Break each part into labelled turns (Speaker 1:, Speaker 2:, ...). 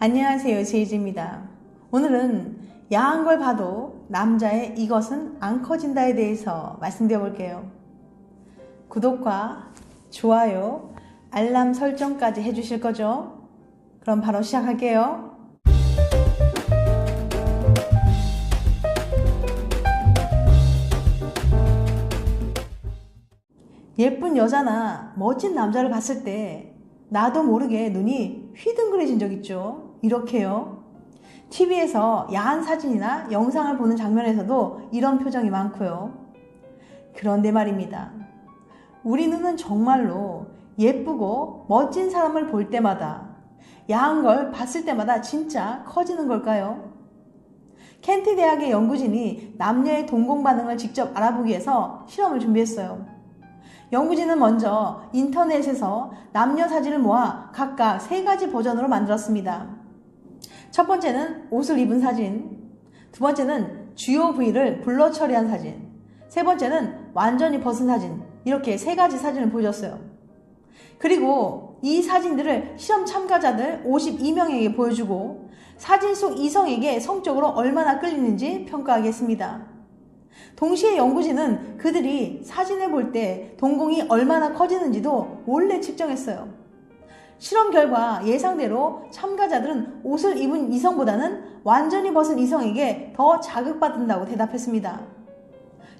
Speaker 1: 안녕하세요. 제이지입니다. 오늘은 야한 걸 봐도 남자의 이것은 안 커진다에 대해서 말씀드려 볼게요. 구독과 좋아요, 알람 설정까지 해주실 거죠? 그럼 바로 시작할게요. 예쁜 여자나 멋진 남자를 봤을 때 나도 모르게 눈이 휘둥그레진 적 있죠. 이렇게요. TV에서 야한 사진이나 영상을 보는 장면에서도 이런 표정이 많고요. 그런데 말입니다. 우리 눈은 정말로 예쁘고 멋진 사람을 볼 때마다 야한 걸 봤을 때마다 진짜 커지는 걸까요? 켄트 대학의 연구진이 남녀의 동공 반응을 직접 알아보기 위해서 실험을 준비했어요. 연구진은 먼저 인터넷에서 남녀 사진을 모아 각각 세 가지 버전으로 만들었습니다. 첫 번째는 옷을 입은 사진, 두 번째는 주요 부위를 블러 처리한 사진, 세 번째는 완전히 벗은 사진, 이렇게 세 가지 사진을 보여줬어요. 그리고 이 사진들을 실험 참가자들 52명에게 보여주고 사진 속 이성에게 성적으로 얼마나 끌리는지 평가하겠습니다. 동시에 연구진은 그들이 사진을 볼 때 동공이 얼마나 커지는지도 몰래 측정했어요. 실험 결과 예상대로 참가자들은 옷을 입은 이성보다는 완전히 벗은 이성에게 더 자극받는다고 대답했습니다.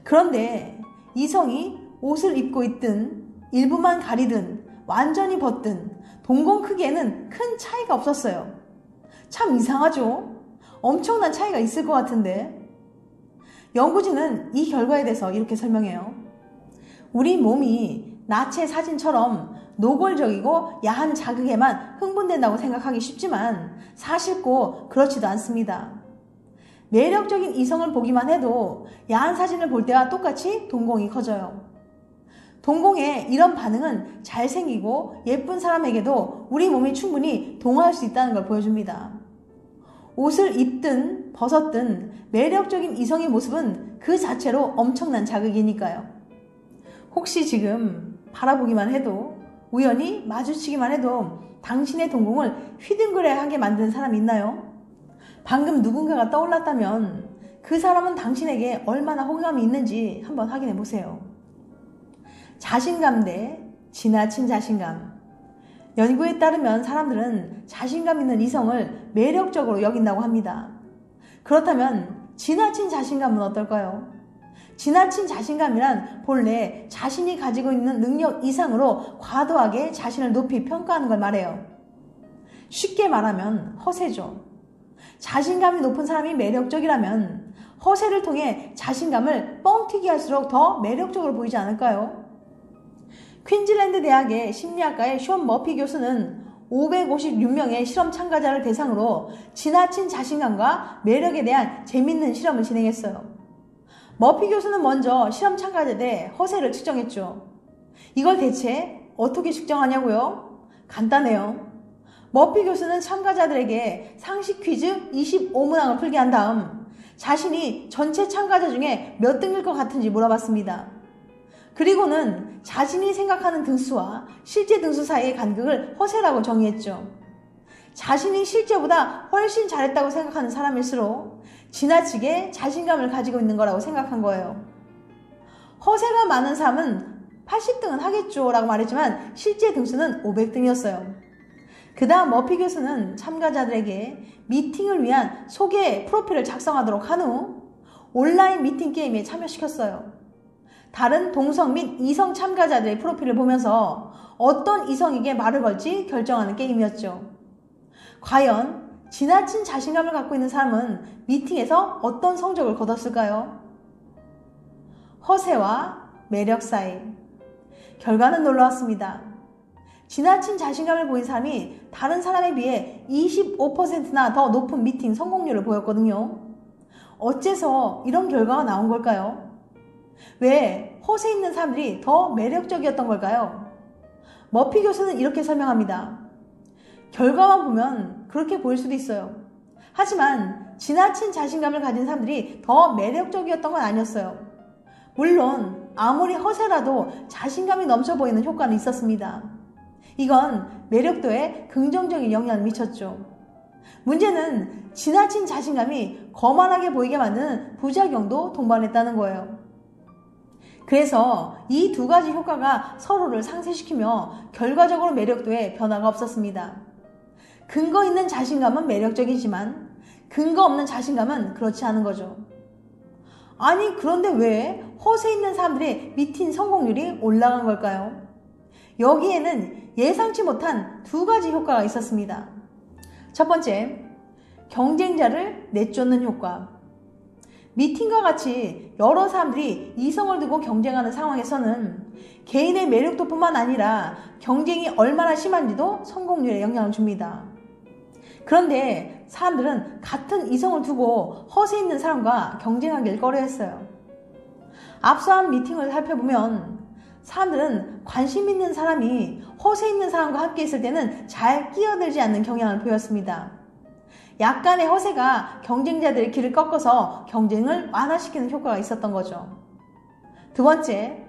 Speaker 1: 그런데 이성이 옷을 입고 있든 일부만 가리든 완전히 벗든 동공 크기에는 큰 차이가 없었어요. 참 이상하죠? 엄청난 차이가 있을 것 같은데 연구진은 이 결과에 대해서 이렇게 설명해요. 우리 몸이 나체 사진처럼 노골적이고 야한 자극에만 흥분된다고 생각하기 쉽지만 사실 꼭 그렇지도 않습니다. 매력적인 이성을 보기만 해도 야한 사진을 볼 때와 똑같이 동공이 커져요. 동공의 이런 반응은 잘생기고 예쁜 사람에게도 우리 몸이 충분히 동화할 수 있다는 걸 보여줍니다. 옷을 입든 벗었든 매력적인 이성의 모습은 그 자체로 엄청난 자극이니까요. 혹시 지금 바라보기만 해도 우연히 마주치기만 해도 당신의 동공을 휘둥그레 하게 만든 사람 있나요? 방금 누군가가 떠올랐다면 그 사람은 당신에게 얼마나 호감이 있는지 한번 확인해 보세요. 자신감 대 지나친 자신감. 연구에 따르면 사람들은 자신감 있는 이성을 매력적으로 여긴다고 합니다. 그렇다면 지나친 자신감은 어떨까요? 지나친 자신감이란 본래 자신이 가지고 있는 능력 이상으로 과도하게 자신을 높이 평가하는 걸 말해요. 쉽게 말하면 허세죠. 자신감이 높은 사람이 매력적이라면 허세를 통해 자신감을 뻥튀기 할수록 더 매력적으로 보이지 않을까요? 퀸즐랜드 대학의 심리학과의 숀 머피 교수는 556명의 실험 참가자를 대상으로 지나친 자신감과 매력에 대한 재밌는 실험을 진행했어요. 머피 교수는 먼저 실험 참가자들의 허세를 측정했죠. 이걸 대체 어떻게 측정하냐고요? 간단해요. 머피 교수는 참가자들에게 상식 퀴즈 25문항을 풀게 한 다음 자신이 전체 참가자 중에 몇 등일 것 같은지 물어봤습니다. 그리고는 자신이 생각하는 등수와 실제 등수 사이의 간극을 허세라고 정의했죠. 자신이 실제보다 훨씬 잘했다고 생각하는 사람일수록 지나치게 자신감을 가지고 있는 거라고 생각한 거예요. 허세가 많은 사람은 80등은 하겠죠 라고 말했지만 실제 등수는 500등이었어요. 그 다음 머피 교수는 참가자들에게 미팅을 위한 소개 프로필을 작성하도록 한 후 온라인 미팅 게임에 참여시켰어요. 다른 동성 및 이성 참가자들의 프로필을 보면서 어떤 이성에게 말을 걸지 결정하는 게임이었죠. 과연 지나친 자신감을 갖고 있는 사람은 미팅에서 어떤 성적을 거뒀을까요? 허세와 매력 사이. 결과는 놀라웠습니다. 지나친 자신감을 보인 사람이 다른 사람에 비해 25%나 더 높은 미팅 성공률을 보였거든요. 어째서 이런 결과가 나온 걸까요? 왜 허세 있는 사람들이 더 매력적이었던 걸까요? 머피 교수는 이렇게 설명합니다. 결과만 보면 그렇게 보일 수도 있어요. 하지만 지나친 자신감을 가진 사람들이 더 매력적이었던 건 아니었어요. 물론 아무리 허세라도 자신감이 넘쳐 보이는 효과는 있었습니다. 이건 매력도에 긍정적인 영향을 미쳤죠. 문제는 지나친 자신감이 거만하게 보이게 만드는 부작용도 동반했다는 거예요. 그래서 이 두 가지 효과가 서로를 상쇄시키며 결과적으로 매력도에 변화가 없었습니다. 근거 있는 자신감은 매력적이지만 근거 없는 자신감은 그렇지 않은 거죠. 아니, 그런데 왜 허세 있는 사람들의 미팅 성공률이 올라간 걸까요? 여기에는 예상치 못한 두 가지 효과가 있었습니다. 첫 번째, 경쟁자를 내쫓는 효과. 미팅과 같이 여러 사람들이 이성을 두고 경쟁하는 상황에서는 개인의 매력도 뿐만 아니라 경쟁이 얼마나 심한지도 성공률에 영향을 줍니다. 그런데 사람들은 같은 이성을 두고 허세 있는 사람과 경쟁하길 꺼려 했어요. 앞서한 미팅을 살펴보면 사람들은 관심 있는 사람이 허세 있는 사람과 함께 있을 때는 잘 끼어들지 않는 경향을 보였습니다. 약간의 허세가 경쟁자들의 길을 꺾어서 경쟁을 완화시키는 효과가 있었던 거죠. 두 번째,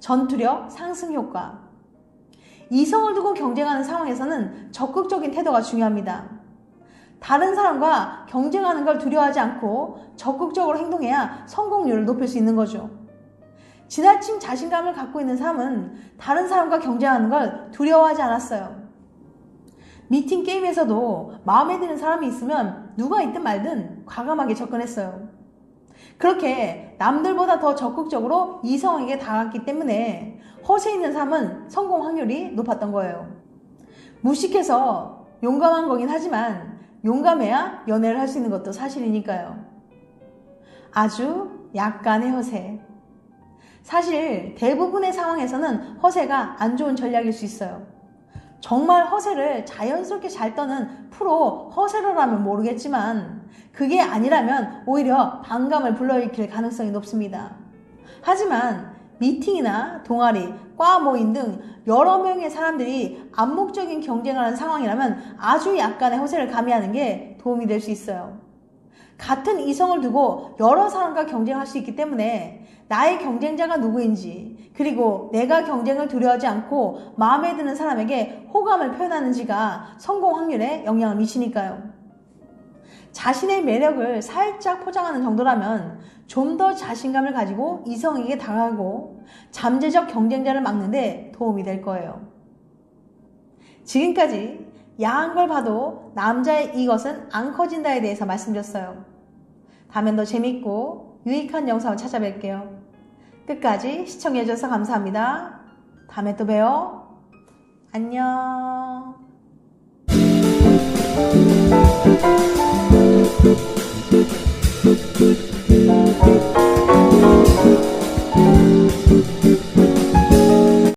Speaker 1: 전투력 상승 효과. 이성을 두고 경쟁하는 상황에서는 적극적인 태도가 중요합니다. 다른 사람과 경쟁하는 걸 두려워하지 않고 적극적으로 행동해야 성공률을 높일 수 있는 거죠. 지나친 자신감을 갖고 있는 사람은 다른 사람과 경쟁하는 걸 두려워하지 않았어요. 미팅 게임에서도 마음에 드는 사람이 있으면 누가 있든 말든 과감하게 접근했어요. 그렇게 남들보다 더 적극적으로 이성에게 다가갔기 때문에 허세 있는 사람은 성공 확률이 높았던 거예요. 무식해서 용감한 거긴 하지만 용감해야 연애를 할 수 있는 것도 사실이니까요. 아주 약간의 허세. 사실 대부분의 상황에서는 허세가 안 좋은 전략일 수 있어요. 정말 허세를 자연스럽게 잘 떠는 프로 허세러라면 모르겠지만 그게 아니라면 오히려 반감을 불러일으킬 가능성이 높습니다. 하지만 미팅이나 동아리, 과 모임 등 여러 명의 사람들이 암묵적인 경쟁을 하는 상황이라면 아주 약간의 허세를 가미하는 게 도움이 될 수 있어요. 같은 이성을 두고 여러 사람과 경쟁할 수 있기 때문에 나의 경쟁자가 누구인지 그리고 내가 경쟁을 두려워하지 않고 마음에 드는 사람에게 호감을 표현하는지가 성공 확률에 영향을 미치니까요. 자신의 매력을 살짝 포장하는 정도라면 좀 더 자신감을 가지고 이성에게 다가가고 잠재적 경쟁자를 막는데 도움이 될 거예요. 지금까지 야한 걸 봐도 남자의 이것은 안 커진다에 대해서 말씀드렸어요. 다음엔 더 재밌고 유익한 영상을 찾아뵐게요. 끝까지 시청해주셔서 감사합니다. 다음에 또 봬요. 안녕.
Speaker 2: Thank you.